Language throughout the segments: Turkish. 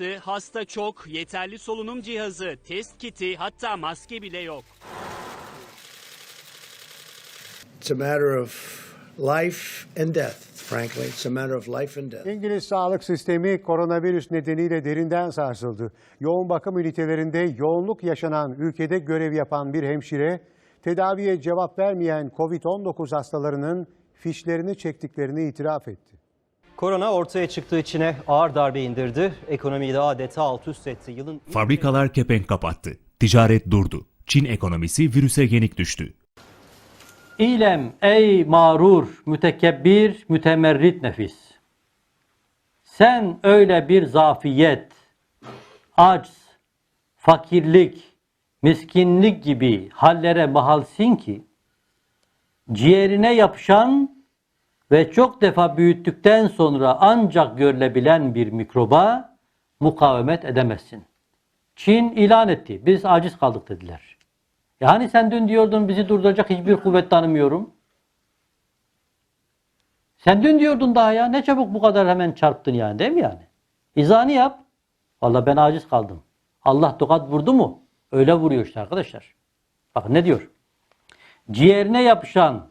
arttı, hasta çok, yeterli solunum cihazı, test kiti hatta maske bile yok. It's a matter of life and death, frankly. It's a matter of life and death. İngiliz sağlık sistemi koronavirüs nedeniyle derinden sarsıldı. Yoğun bakım ünitelerinde yoğunluk yaşanan ülkede görev yapan bir hemşire, tedaviye cevap vermeyen COVID-19 hastalarının fişlerini çektiklerini itiraf etti. Korona ortaya çıktığı içine ağır darbe indirdi. Ekonomiyi de adeta alt üst etti. Yılın Fabrikalar kepenk kapattı. Ticaret durdu. Çin ekonomisi virüse yenik düştü. İlem ey mağrur, mütekebbir, mütemerrit nefis. Sen öyle bir zafiyet, acz, fakirlik, miskinlik gibi hallere mahalsin ki, ciğerine yapışan ve çok defa büyüttükten sonra ancak görülebilen bir mikroba mukavemet edemezsin. Çin ilan etti. Biz aciz kaldık dediler. Yani sen dün diyordun bizi durduracak hiçbir kuvvet tanımıyorum. Sen dün diyordun daha ya ne çabuk bu kadar hemen çarptın yani değil mi yani? İzahını yap. Vallahi ben aciz kaldım. Allah tokat vurdu mu? Öyle vuruyor işte arkadaşlar. Bakın ne diyor? Ciğerine yapışan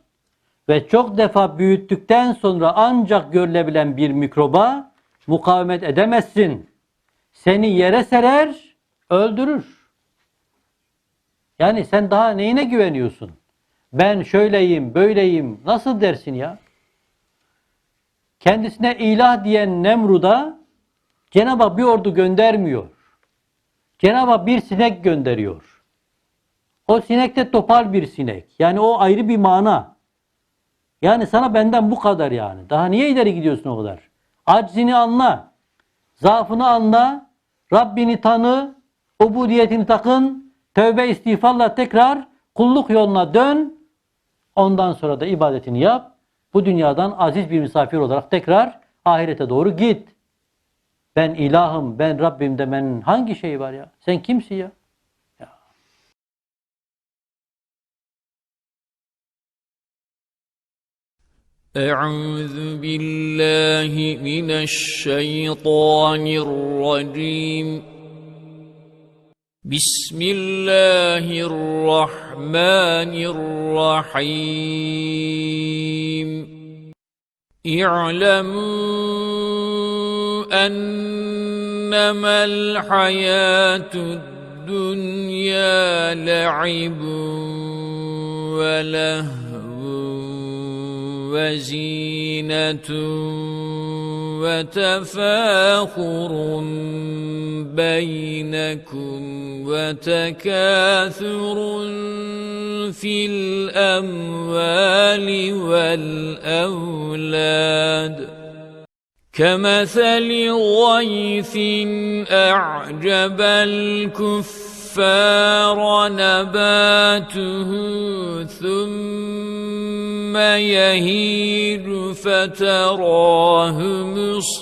ve çok defa büyüttükten sonra ancak görülebilen bir mikroba mukavemet edemezsin. Seni yere serer, öldürür. Yani sen daha neyine güveniyorsun? Ben şöyleyim, böyleyim. Nasıl dersin ya? Kendisine ilah diyen Nemrud'a Cenab-ı Hak bir ordu göndermiyor. Cenab-ı Hak bir sinek gönderiyor. O sinek de topal bir sinek. Yani o ayrı bir mana. Yani sana benden bu kadar yani. Daha niye ileri gidiyorsun o kadar? Aczini anla. Zaafını anla. Rabbini tanı. Ubudiyetini takın. Tövbe istiğfarla tekrar kulluk yoluna dön. Ondan sonra da ibadetini yap. Bu dünyadan aziz bir misafir olarak tekrar ahirete doğru git. Ben ilahım, ben Rabbim demenin hangi şeyi var ya? Sen kimsin ya? أعوذ بالله من الشيطان الرجيم. بسم الله الرحمن الرحيم. اعلموا أنما الحياة الدنيا لعب ولهو. وزينة وتفاخر بينكم وتكاثر في الأموال والأولاد كمثل غيث أعجب الكفار نباته ثم يهيج فتراه مصفرا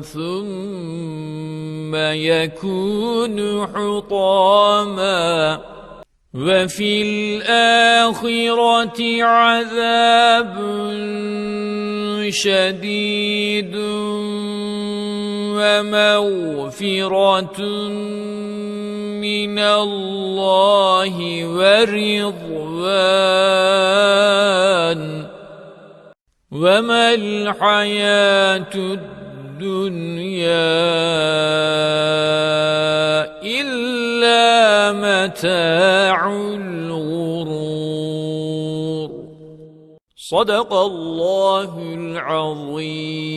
ثم يكون حطاما. وفي الآخرة عذاب شديد ومغفرة. من الله ورضوان. وما الحياة الدنيا إلا متاع الغرور. صدق الله العظيم.